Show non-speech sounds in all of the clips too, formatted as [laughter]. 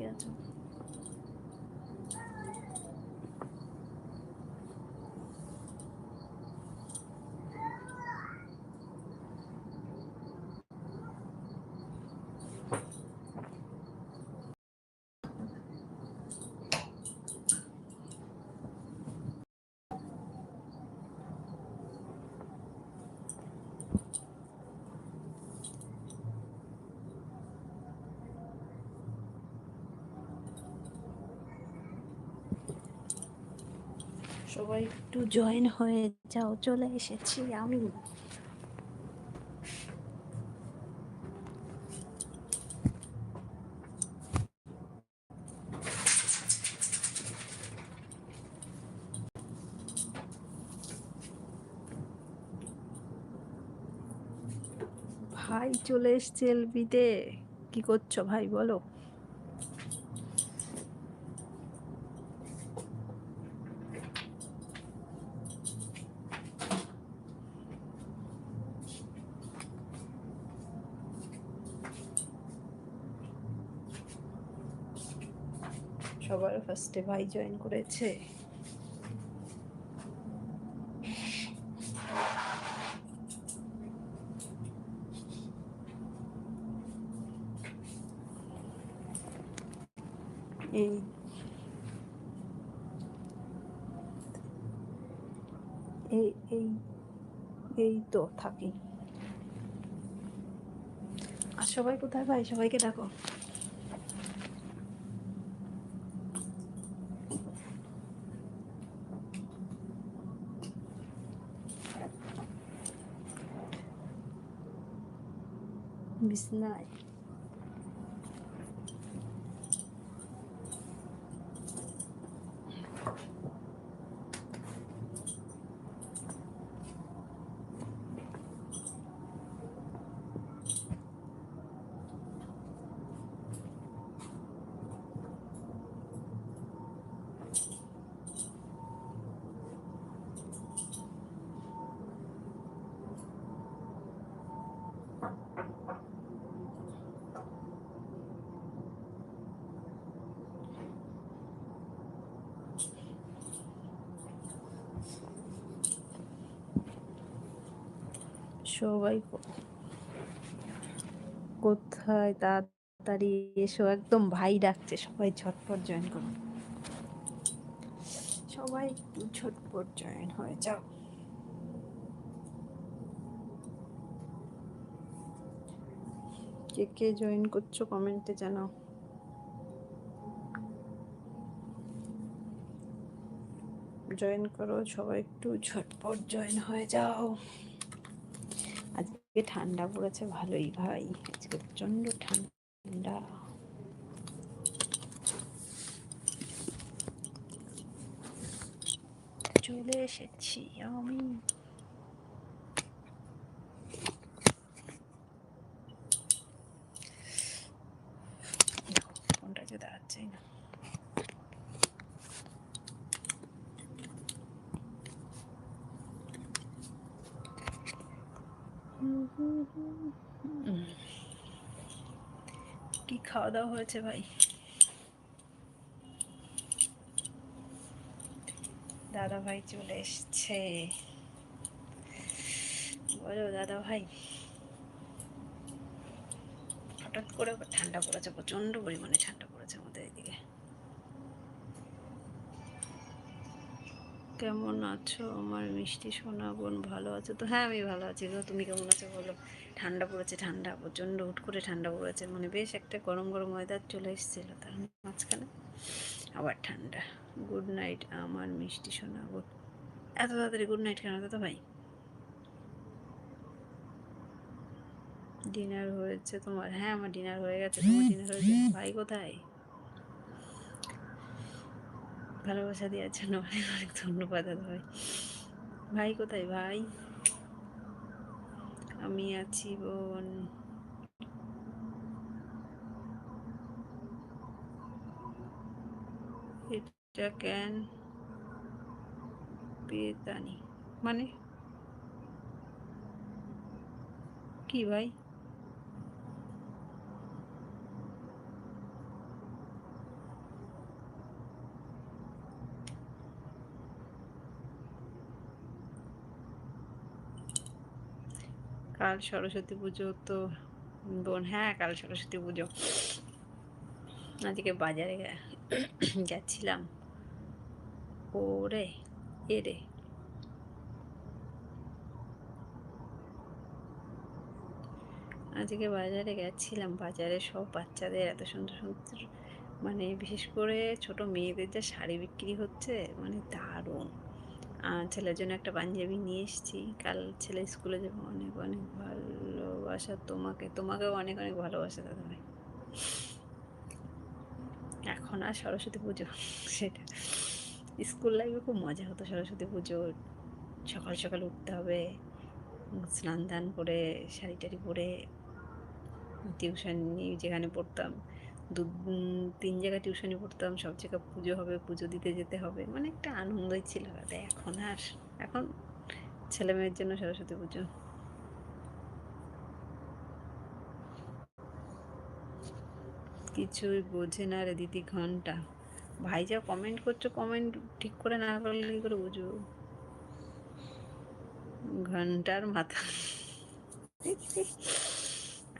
বসে আছো সবাই একটু জয়েন হয়ে যাও, চলে এসেছি আমি। ভাই চলে এসছে এলবিতে কি করছ ভাই বলো? সবার ফার্স্টে ভাই জয়েন করেছে। এই। এই এই এই তো থাকি। আর সবাই কোথায় ভাই? সবাইকে ডাকো। বিছনায় সবাই কোথায় তাড়াতাড়ি এসো? একদম ভাই ডাকছে, সবাই ঝটপট জয়েন করো। সবাই একটু ঝটপট জয়েন হয়ে যাও। কে কে জয়েন করছ কমেন্টে জানাও। জয়েন করো, সবাই একটু ঝটপট জয়েন হয়ে যাও। আজকে ঠান্ডা পড়েছে ভালোই ভাই। আজকে প্রচণ্ড ঠান্ডা। চলে এসেছি আমি ফোনটা যে দাঁড়াচ্ছেই না উম। কি খাওয়া দাওয়া হয়েছে ভাই? দাদা ভাই চলে এসছে। বলো দাদা ভাই। হঠাৎ করে ঠান্ডা পড়েছে প্রচণ্ড পরিমাণে ঠান্ডা কেমন আছো? আমার মিষ্টি সোনা বোন ভালো আছো তো? হ্যাঁ আমি ভালো আছি গো। তুমি কেমন আছো বলো? ঠান্ডা পড়েছে, ঠান্ডা, প্রচণ্ড হুট করে ঠান্ডা পড়েছে। মানে বেশ একটা গরম গরম ওয়েদার চলে এসেছিল। তার মাঝখানে আবার ঠান্ডা। গুড নাইট আমার মিষ্টি সোনা বোন। এত তাড়াতাড়ি গুড নাইট কেন দাদা ভাই? ডিনার হয়েছে তোমার। হ্যাঁ আমার ডিনার হয়ে গেছে। তোমার ডিনার হয়েছে? ভাই কোথায়? ভালোবাসা দেওয়ার জন্য অনেক অনেক ধন্যবাদ ভাই। ভাই কোথায় ভাই? আমি আছি বোন। এটা কেন? পেতানি। মানে? কি ভাই? কাল সরস্বতী পুজো তো বোন হ্যাঁ কাল সরস্বতী পুজো। আজকে বাজারে গেছিলাম ওরে এরে আজকে বাজারে গেছিলাম, বাজারে সব বাচ্চাদের এত সুন্দর সুন্দর মানে বিশেষ করে ছোট মেয়েদের যা শাড়ি বিক্রি হচ্ছে মানে দারুণ। ছেলের জন্য একটা পাঞ্জাবি নিয়ে এসেছি। কাল ছেলে স্কুলে যাব। অনেক অনেক ভালোবাসা তোমাকে, তোমাকেও অনেক অনেক ভালোবাসা দাদা ভাই। এখন আর সরস্বতী পুজো, সেটা। স্কুল লাইফে খুব মজা হতো সরস্বতী পুজো। সকাল সকাল উঠতে হবে স্নান দান করে শাড়ি টাড়ি পরে টিউশন নিয়ে যেখানে পড়তাম। দু তিন জায়গায় টিউশনি পড়তাম, সব জায়গায় পুজো হবে, পুজো দিতে যেতে হবে। মানে একটা আনন্দই ছিল এখন আর, এখন ছেলে মেয়ের জন্য সরস্বতী পুজো। কিছুই বোঝে না রে দিদি ঘণ্টা। ভাই যা কমেন্ট করছ কমেন্ট ঠিক করে না করলে কি করে বুঝব? ঘণ্টার মাথা।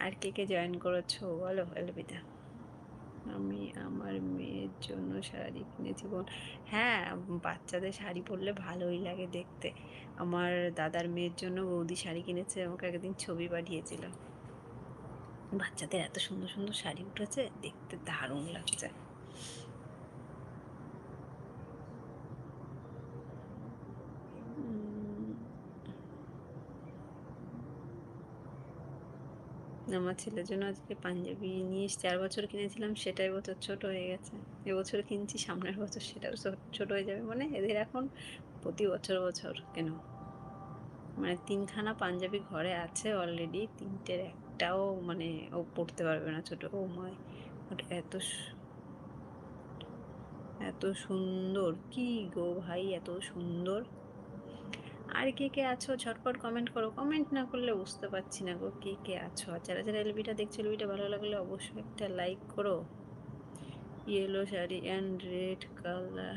আর কে কে জয়েন করেছ? বলো, এলবিদা। আমি আমার মেয়ের জন্য শাড়ি কিনেছি বল হ্যাঁ বাচ্চাদের শাড়ি পরলে ভালোই লাগে দেখতে। আমার দাদার মেয়ের জন্য বৌদি শাড়ি কিনেছে, আমাকে একদিন ছবি পাঠিয়েছিল। বাচ্চাদের এত সুন্দর সুন্দর শাড়ি উঠেছে, দেখতে দারুণ লাগছে। আমার ছেলের জন্য আজকে পাঞ্জাবি নিয়ে এসছি। চার বছর কিনেছিলাম সেটাই বছর ছোট হয়ে গেছে। এবছর কিনছি, সামনের বছর সেটাও ছোট হয়ে যাবে মানে এদের এখন প্রতি বছর বছর কেন? মানে তিনখানা পাঞ্জাবি ঘরে আছে অলরেডি তিনটের একটাও মানে ও পড়তে পারবে না ছোট ও ময় ওটা এত এত সুন্দর, কি গো ভাই এত সুন্দর। আর কে কে আছো? ঝটপট কমেন্ট করো। কমেন্ট না করলে বুঝতে পারছি না গো কে কে আছো। যারা যারা এলবিটা দেখছ এলবিটা ভালো লাগলে অবশ্যই একটা লাইক করো। Yellow sari and red colour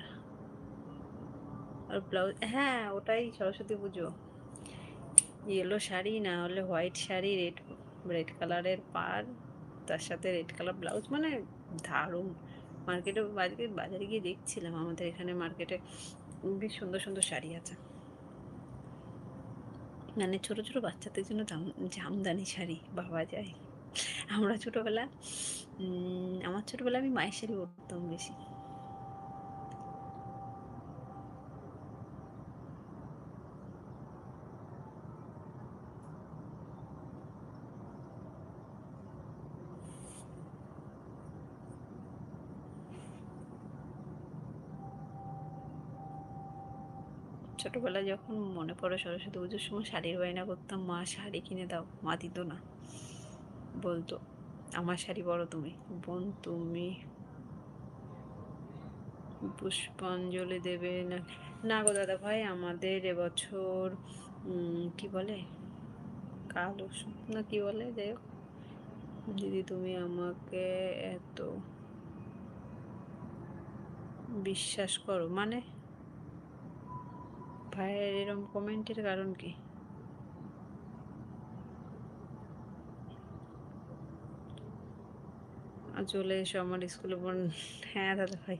R blouse হ্যাঁ ওটাই সরস্বতী পুজো। ইয়েলো শাড়ি না হলে হোয়াইট শাড়ি রেড রেড কালারের পার তার সাথে রেড কালার ব্লাউজ মানে দারুণ। মার্কেটে বাজারে বাজারে গিয়ে দেখছিলাম আমাদের এখানে মার্কেটে বেশ সুন্দর সুন্দর শাড়ি আছে। মানে ছোট ছোট বাচ্চাদের জন্য জামদানি শাড়ি বাবা যায়। আমরা ছোটোবেলা আমার ছোটোবেলা আমি মায়ের শাড়ি পরতাম বেশি। ছোটোবেলায় যখন মনে পড়ে সরস্বতী পুজোর সময় শাড়ির বায়না করতাম, মা, শাড়ি কিনে দাও, মা দিত না। বলতো, আমার শাড়ি বড় তুমি। বোন, তুমি পুষ্পাঞ্জলি দেবে না। না গো দাদা ভাই, আমাদের এবছর কি বলে? কালো না কি বলে, যাই হোক। দিদি, তুমি আমাকে এত বিশ্বাস করো। মানে ভাইয়ের এরম কমেন্টের কারণ কি? চলে এসো আমার স্কুলে বোন। হ্যাঁ দাদা ভাই।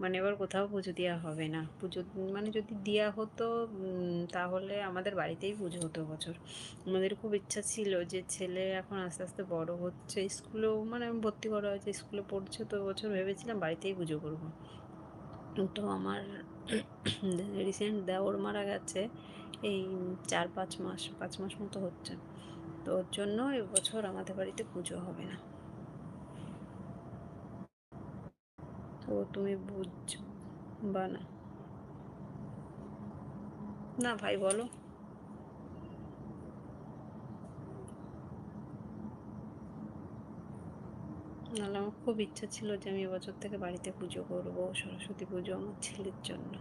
মানে এবার কোথাও পুজো দেওয়া হবে না। পুজো মানে যদি দেওয়া হতো তাহলে আমাদের বাড়িতেই পুজো হতো বছর। আমাদের খুব ইচ্ছা ছিল যে ছেলে এখন আস্তে আস্তে বড় হচ্ছে। স্কুলেও মানে আমি ভর্তি করা হয়েছে, স্কুলে পড়ছে তো বছর ভেবেছিলাম বাড়িতেই পুজো করব। তো আমার [clears throat] রিসেন্ট দেওর মারা গেছে, এই চার পাঁচ মাস পাঁচ মাস মতো হচ্ছে। তো ওর জন্য এবছর আমাদের বাড়িতে পুজো হবে না। তো তুমি বুঝবা না। না ভাই, বলো। নাহলে আমার খুব ইচ্ছা ছিল যে আমি এবছর থেকে বাড়িতে পুজো করব, সরস্বতী পুজো আমার ছেলের জন্য।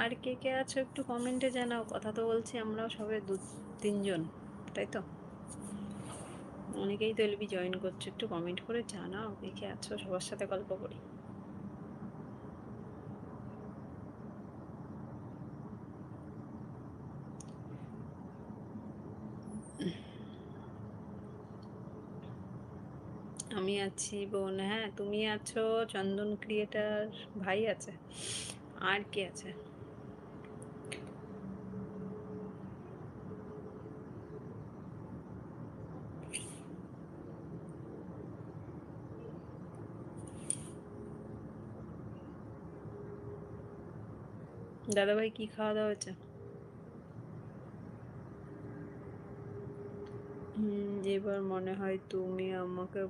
আর কে কে আছো একটু কমেন্টে জানাও, কথা তো বলছি আমরা সবে দু, তিনজন, তাই তো? অনেকেই তো এলবি জয়েন করছ, একটু কমেন্ট করে জানাও কে কে আছো, সবার সাথে গল্প করি। mm আমি আছি বোন হ্যাঁ তুমি আছো? চন্দন ক্রিয়েটার ভাই আছে। আর কে আছে? দাদা ভাই কি খাওয়া দাওয়া হয়েছে? এবার মনে হয় তুমি আমাকে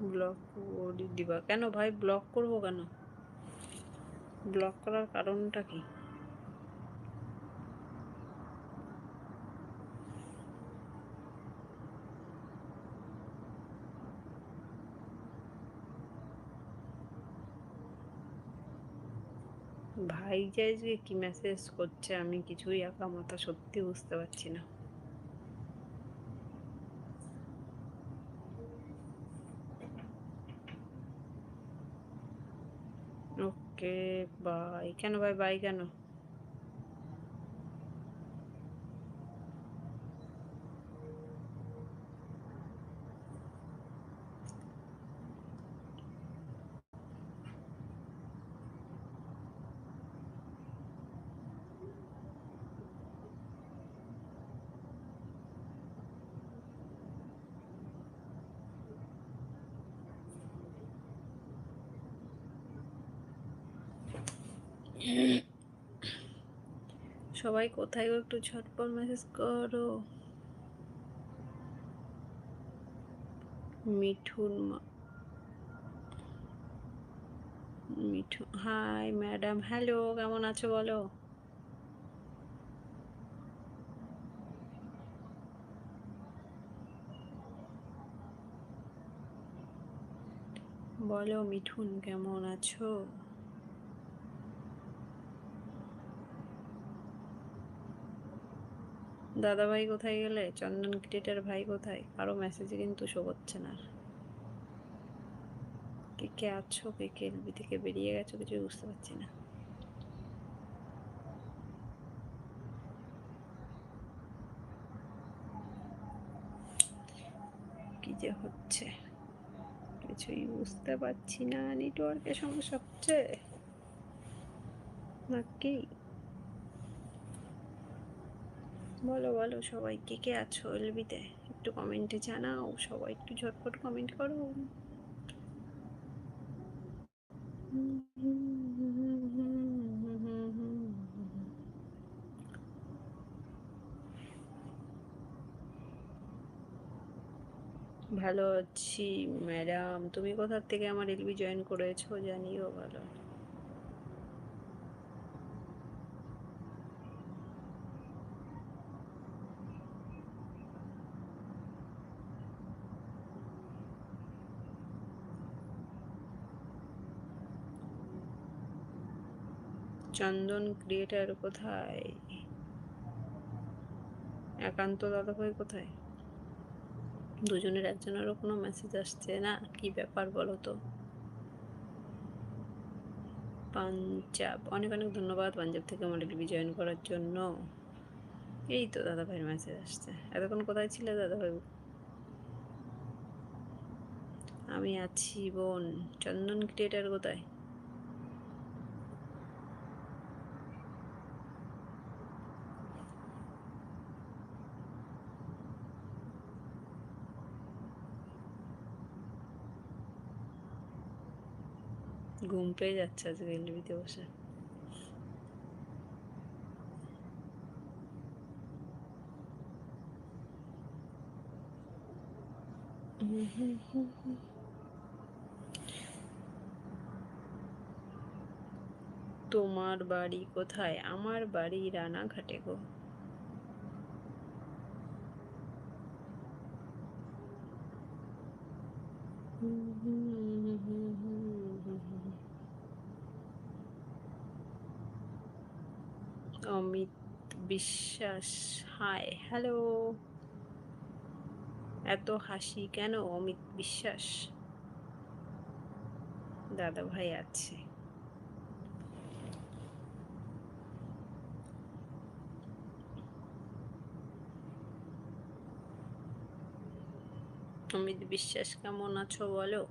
ব্লক করে দিবা। কেন ভাই? ব্লক করব কেন? ব্লক করার কারণটা কি? ভাই যাই যে কি মেসেজ করছে আমি কিছুই একা মাথা সত্যি বুঝতে পারছি না। ওকে বাই কেন ভাই বাই কেন সবাই কোথায় একটু ঝটপট মেসেজ করো। Mithun Mithu hi madam hello কেমন আছো বলো? বলো মিঠুন, কেমন আছো? দাদা ভাই কোথায় গেলে? চন্দন ক্রিয়েটার ভাই কোথায়? কারও মেসেজে কিন্তু শো করছে না কে কে আছো? কে কে এলবি থেকে বেরিয়ে গেছো? কিছু বুঝতে পারছি না। কি যে হচ্ছে? কিছুই বুঝতে পারছি না। নেটওয়ার্কের সমস্যা হচ্ছে। নাকি? বলো বলো, সবাই কে কে আছো এলবিতে? একটু কমেন্টে জানাও, সবাই একটু ঝটপট কমেন্ট করো। ভালো আছি ম্যাডাম তুমি কোথার থেকে আমার এলবি জয়েন করেছ? জানিও ভালো। চন্দন ক্রিয়েটার কোথায়? একান্ত দাদাভাই কোথায়? দুজনের একজনেরও কোনো মেসেজ আসছে না, কি ব্যাপার বলো তো? পাঞ্জাব, অনেক অনেক ধন্যবাদ পাঞ্জাব থেকে মডেল জয়েন করার জন্য। এই তো দাদা ভাইয়ের মেসেজ আসছে। এতক্ষণ কোথায় ছিল দাদা ভাই? আমি আছি বোন, চন্দন ক্রিয়েটার কোথায়? ঘুম পেয়ে যাচ্ছে আজকে এলবিতে বসে। তোমার বাড়ি কোথায়? আমার বাড়ি রানাঘাটে গো। অমিত বিশ্বাস হাই হ্যালো এত হাসি কেন অমিত বিশ্বাস? দাদা ভাই আছে। অমিত বিশ্বাস কেমন আছো বলো?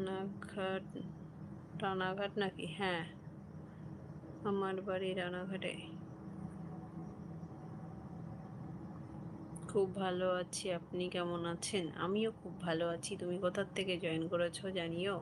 রানাঘাট রানাঘাট নাকি? হ্যাঁ আমার বাড়ি রানাঘাটে। খুব ভালো আছি। আপনি কেমন আছেন? আমিও খুব ভালো আছি। তুমি কোথার থেকে জয়েন করেছ জানিও?